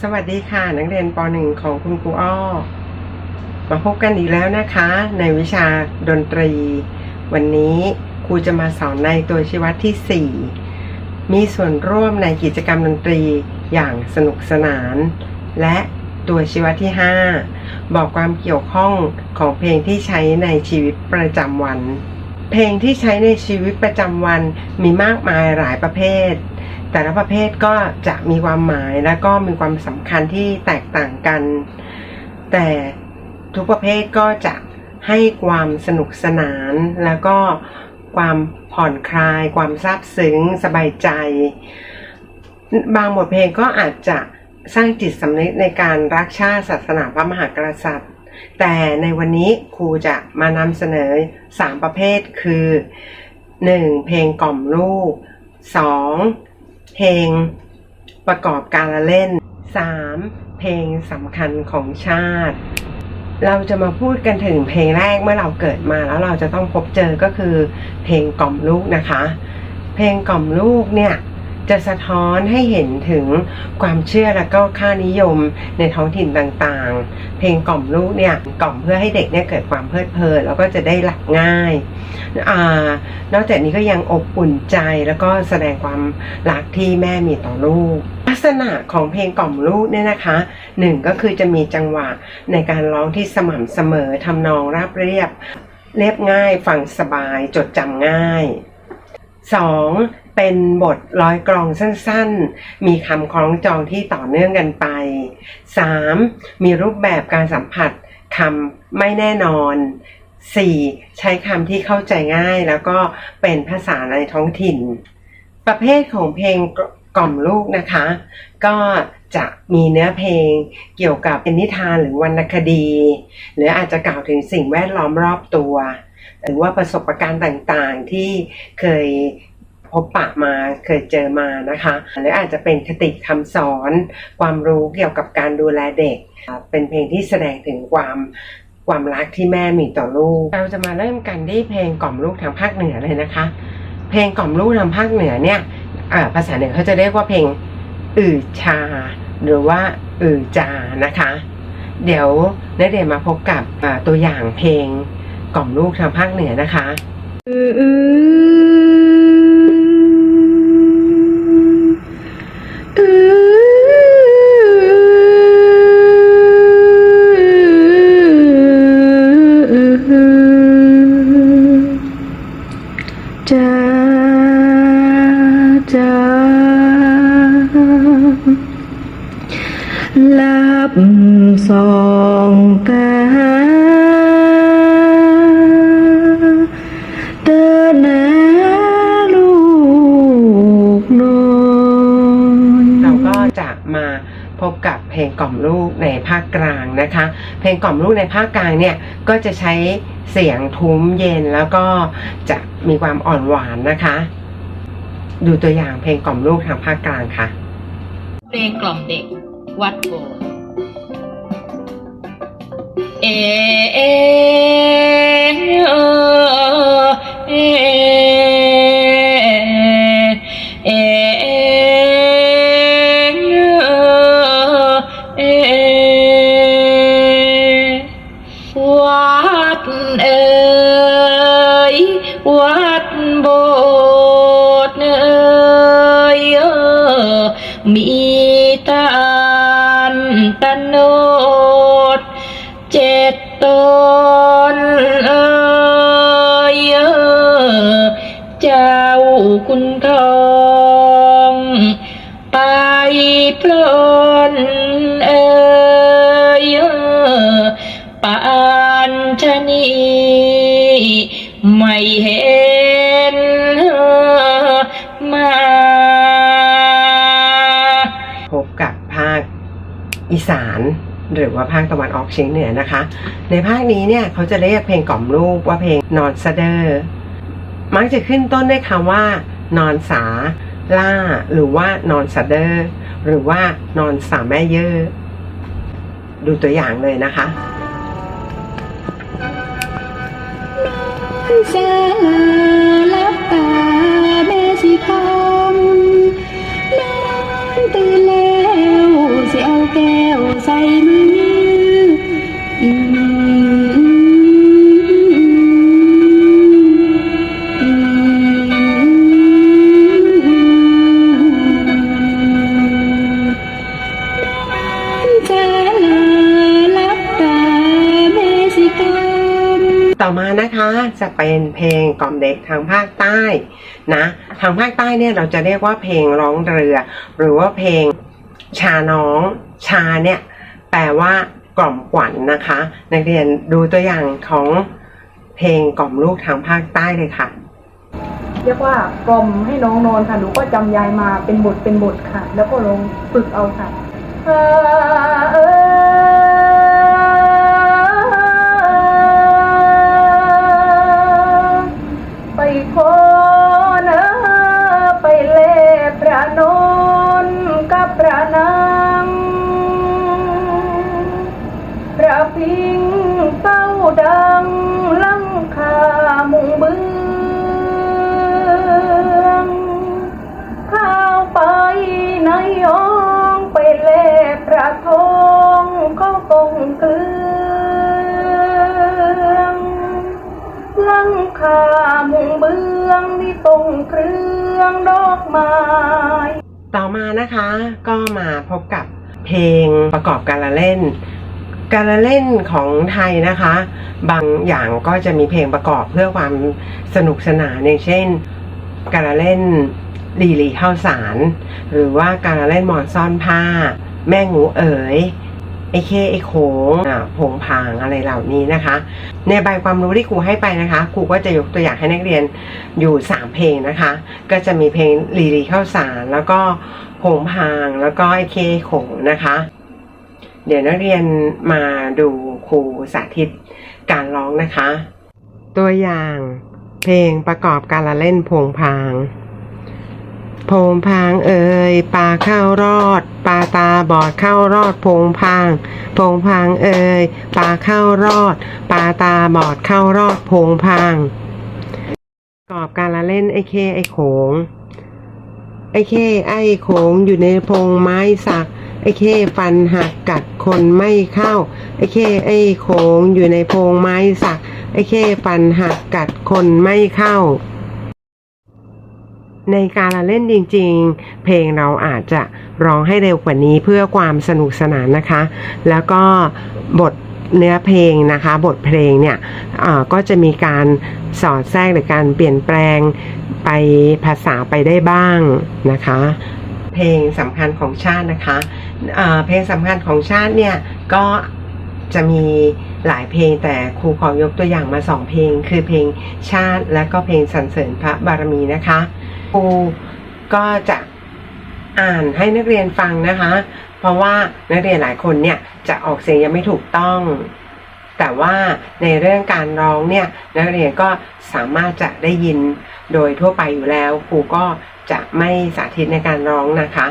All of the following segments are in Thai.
สวัสดีค่ะ นักเรียนป .1 ของคุณครูอ้อ มาพบกันอีกแล้วนะคะ ในวิชาดนตรี วันนี้ครูจะมาสอนในตัวชีวัดที่ 4 มีส่วนร่วมในกิจกรรมดนตรีอย่างสนุกสนาน และตัวชีวัดที่ 5 บอกความเกี่ยวข้องของเพลงที่ใช้ในชีวิตประจำวัน เพลงที่ใช้ในชีวิตประจำวันมีมากมายหลายประเภท แต่ละประเภทก็จะมีความหมายและก็มีความสำคัญที่แตกต่างกัน แต่ทุกประเภทก็จะให้ความสนุกสนาน แล้วก็ความผ่อนคลาย ความซาบซึ้ง สบายใจ บางบทเพลงก็อาจจะสร้างจิตสำนึกในการรักชาติศาสนาพระมหากษัตริย์ แต่ในวันนี้ครูจะมานำเสนอ 3 ประเภทคือ 1. เพลงกล่อมลูก 2. เพลงประกอบการละเล่น 3. เพลงสำคัญของชาติ เราจะมาพูดกันถึงเพลงแรกเมื่อเราเกิดมาแล้วเราจะต้องพบเจอก็คือเพลงกล่อมลูกนะคะ เพลงกล่อมลูกเนี่ย จะสะท้อนให้เห็นถึงความเชื่อและก็ค่านิยมในท้องถิ่นต่างๆ เพลงกล่อมลูกเนี่ยกล่อมเพื่อให้เด็กเนี่ยเกิดความเพลิดเพลินแล้วก็จะได้หลับง่ายอนอกจากนี้ก็ยังอบอุ่นใจแล้วก็แสดงความรักที่แม่มีต่อลูก ลักษณะของเพลงกล่อมลูกเนี่ยนะคะหนึ่งก็คือจะมีจังหวะในการร้องที่สม่ำเสมอทำนองราบเรียบ เรียบง่ายฟังสบายจดจำง่าย 2. เป็นบทร้อยกลองสั้นๆ มีคำคล้องจองที่ต่อเนื่องกันไป 3. มีรูปแบบการสัมผัสคำไม่แน่นอน 4. ใช้คำที่เข้าใจง่ายแล้วก็เป็นภาษาในท้องถิ่น ประเภทของเพลงกล่อมลูกนะคะ ก็จะมีเนื้อเพลงเกี่ยวกับเป็นนิทานหรือวรรณคดี หรืออาจจะกล่าวถึงสิ่งแวดล้อมรอบตัว หรือว่าประสบการณ์ต่างๆที่เคย พบปะมาเคยเจอมานะคะหรืออาจจะเป็นคติคำสอน ความรู้เกี่ยวกับการดูแลเด็ก เป็นเพลงที่แสดงถึงความความรักที่แม่มีต่อลูก เราจะมาเริ่มกันที่เพลงกล่อมลูกทางภาคเหนือเลยนะคะ เพลงกล่อมลูกทางภาคเหนือเนี่ยภาษาเหนือเขาจะเรียกว่าเพลงอือชา หรือว่าอือจานะคะ เดี๋ยวนักเรียนมาพบกับตัวอย่างเพลงกล่อมลูกทางภาคเหนือนะคะจ้ จลับสองตาเตอนลูกนอยเราก็จะมาพบกับเพลงกล่อมลูกในภาคกลางนะคะ เพลงกล่อมลูกในภาคกลางเนี่ยก็จะใช้เสียงทุ้มเย็นแล้วก็จะมีความอ่อนหวานนะคะ ดูตัวอย่างเพลงกล่อมลูกทางภาคกลางค่ะ เพลงกล่อมเด็ก วัดโบเอเอ เจ็ดตนเอยเอ่อเจ้าคุณทองไปพลนเอยเอ่อปานชะนีไม่เห็นมาพบกับภาคอีสาน หรือว่าภาคตะวันออกเฉียงเหนือนะคะ ในภาคนี้เนี่ยเขาจะเรียกเพลงกล่อมลูกว่าเพลงนอนสะเดอร์มักจะขึ้นต้นด้วยคำว่า นอนสา ล่า หรือว่านอนสะเดอร์หรือว่านอนสาแม่เยอดูตัวอย่างเลยนะคะสาลับตาแม่สิพา ต่อมานะคะจะเป็นเพลงกล่อมเด็กทางภาคใต้นะทางภาคใต้เนี่ยเราจะเรียกว่าเพลงร้องเรือ หรือว่าเพลงชาน้องชาเนี่ย ลว่ากล่อมขวัญนนะคะ นักเรียนดูตัวอย่างของเพลงกล่อมลูกทางภาคใต้เลยค่ะ เรียกว่ากล่อมให้น้องนอนค่ะหนูก็จำยายมาเป็นบทเป็นบทค่ะ แล้วก็ลองฝึกเอาค่ะไปขอนะไปเล่พระนน องดอกไม้ต่อมานะคะก็มาพบกับเพลงประกอบการละเล่น การละเล่นของไทยนะคะ บางอย่างก็จะมีเพลงประกอบเพื่อความสนุกสนานอย่างเช่น การละเล่นลีลีข้าวสาร หรือว่าการละเล่นหมอนซ่อนผ้า แม่งูเอ๋ย ไอเคไอโขงอ่าผงผางอะไรเหล่านี้นะคะ ในใบความรู้ที่ครูให้ไปนะคะครูก็จะยกตัวอย่างให้นักเรียนอยู่ 3 เพลงนะคะ ก็จะมีเพลงลีลีข้าวสารแล้วก็ผงพางแล้วก็ไอเคโขงนะคะ เดี๋ยวนักเรียนมาดูครูสาธิตการร้องนะคะ ตัวอย่างเพลงประกอบการละเล่นโพงพาง โพงพางเอ่ยปลาเข้ารอดปลาตาบอดเข้ารอดโพงพางโพงพางเอ่ยปลาเข้ารอดปลาตาบอดเข้ารอดโพงพางประกอบการละเล่นไอเคไอโขงไอเคไอโขงอยู่ในพงไม้สัก ไอเคฟันหักกัดคนไม่เข้า ไอเคไอโขงอยู่ในพงไม้สัก ไอเคฟันหักกัดคนไม่เข้า ในการละเล่นจริงๆ เพลงเราอาจจะร้องให้เร็วกว่านี้เพื่อความสนุกสนานนะคะ แล้วก็บทเนื้อเพลงนะคะ บทเพลงเนี่ยก็จะมีการสอดแทรกหรือการเปลี่ยนแปลงไปภาษาไปได้บ้างนะคะ เพลงสำคัญของชาตินะคะเอ่อเพลงสำคัญของชาติเนี่ยก็จะมีหลายเพลงแต่ครูขอยกตัวอย่างมาสองเพลง คือเพลงชาติและก็เพลงสรรเสริญพระบารมีนะคะ ครูก็จะอ่านให้นักเรียนฟังนะคะ เพราะว่านักเรียนหลายคนเนี่ยจะออกเสียงยังไม่ถูกต้อง แต่ว่าในเรื่องการร้องเนี่ยนักเรียนก็สามารถจะได้ยินโดยทั่วไปอยู่แล้ว ครูก็จะไม่สาธิตในการร้องนะคะ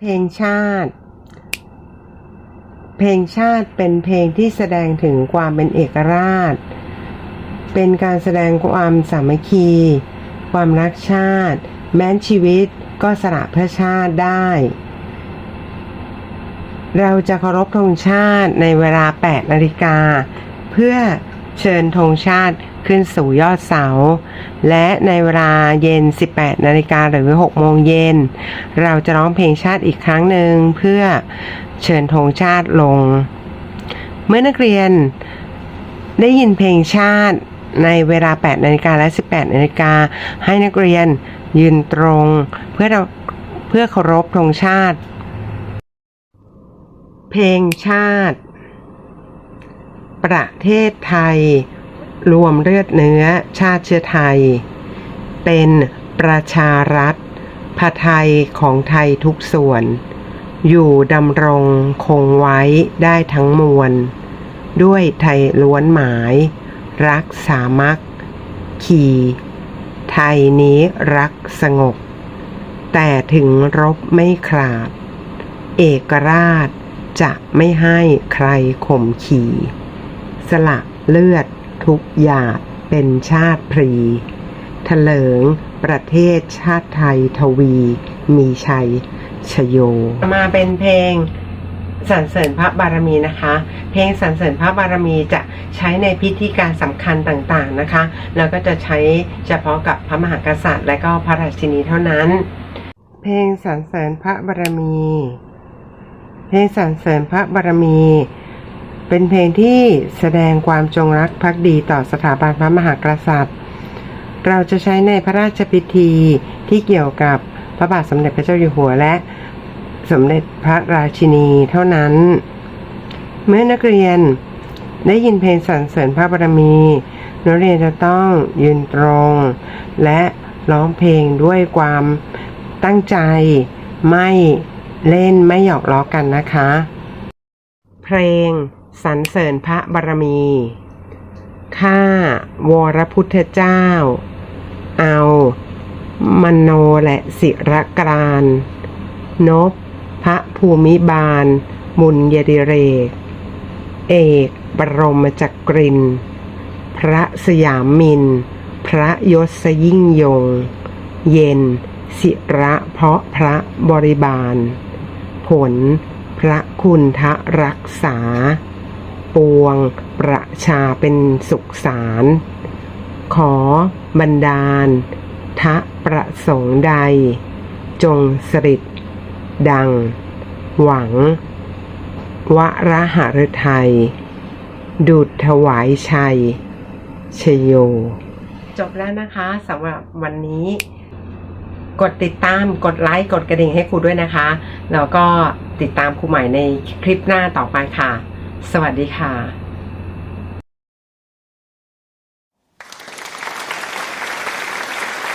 เพลงชาติ เพลงชาติเป็นเพลงที่แสดงถึงความเป็นเอกราช เป็นการแสดงความสามัคคี ความรักชาติ แม้นชีวิตก็สละเพื่อชาติได้ เราจะเคารพธงชาติในเวลา 8 นาฬิกา เพื่อเชิญธงชาติขึ้นสู่ยอดเสา และในเวลาเย็น 18 นาฬิกาหรือ 6 โมงเย็น เราจะร้องเพลงชาติอีกครั้งหนึ่งเพื่อเชิญธงชาติลง เมื่อนักเรียนได้ยินเพลงชาติ ในเวลา 8 นาฬิกาและ 18 นาฬิกา ให้นักเรียนยืนตรง เพื่อเพื่อเคารพธงชาติ เพลงชาติ ประเทศไทย รวมเลือดเนื้อชาติเชื้อไทย เป็นประชารัฐพไทยของไทยทุกส่วน อยู่ดำรงคงไว้ได้ทั้งมวล ด้วยไทยล้วนหมาย รักสามัคคีไทยนี้รักสงบ แต่ถึงรบไม่ขาด เอกราชจะไม่ให้ใครข่มขีสละเลือดทุกหยาดเป็นชาติพรีเถลิงประเทศชาติไทยทวี มีชัย ชโย มาเป็นเพลง สรรเสริญพระบารมีนะคะ เพลงสรรเสริญพระบารมีจะใช้ในพิธีการสำคัญต่างๆนะคะ แล้วก็จะใช้เฉพาะกับพระมหากษัตริย์ และก็พระราชินีเท่านั้น เพลงสรรเสริญพระบารมี เพลงสรรเสริญพระบารมี เป็นเพลงที่แสดงความจงรักภักดีต่อสถาบันพระมหากษัตริย์ เราจะใช้ในพระราชพิธีที่เกี่ยวกับพระบาทสมเด็จพระเจ้าอยู่หัวและ สมเด็จพระราชินีเท่านั้น เมื่อนักเรียนได้ยินเพลงสรรเสริญพระบารมี นักเรียนจะต้องยืนตรง และร้องเพลงด้วยความตั้งใจไม่เล่นไม่หยอกล้อกันนะคะ เพลงสรรเสริญพระบารมี ข้าวรพุทธเจ้า เอา มโนและศิรกรานนบ พระภูมิบาล มุนยดิเรก เอกบรมจักริน พระสยามมิน พระยศยิ่งยง เย็นศิระเพราะพระบริบาล ผล พระคุณทะรักษา ปวง ประชาเป็นสุขสาร ขอบรรดาล ทะประสงค์ใด จงสริด ดัง หวัง วระหฤทัย ดุดถวายชัย ชโย จบแล้วนะคะสำหรับวันนี้ กดติดตามกดไลค์กดกระดิ่งให้ครูด้วยนะคะ แล้วก็ติดตามครูใหม่ในคลิปหน้าต่อไปค่ะ สวัสดีค่ะ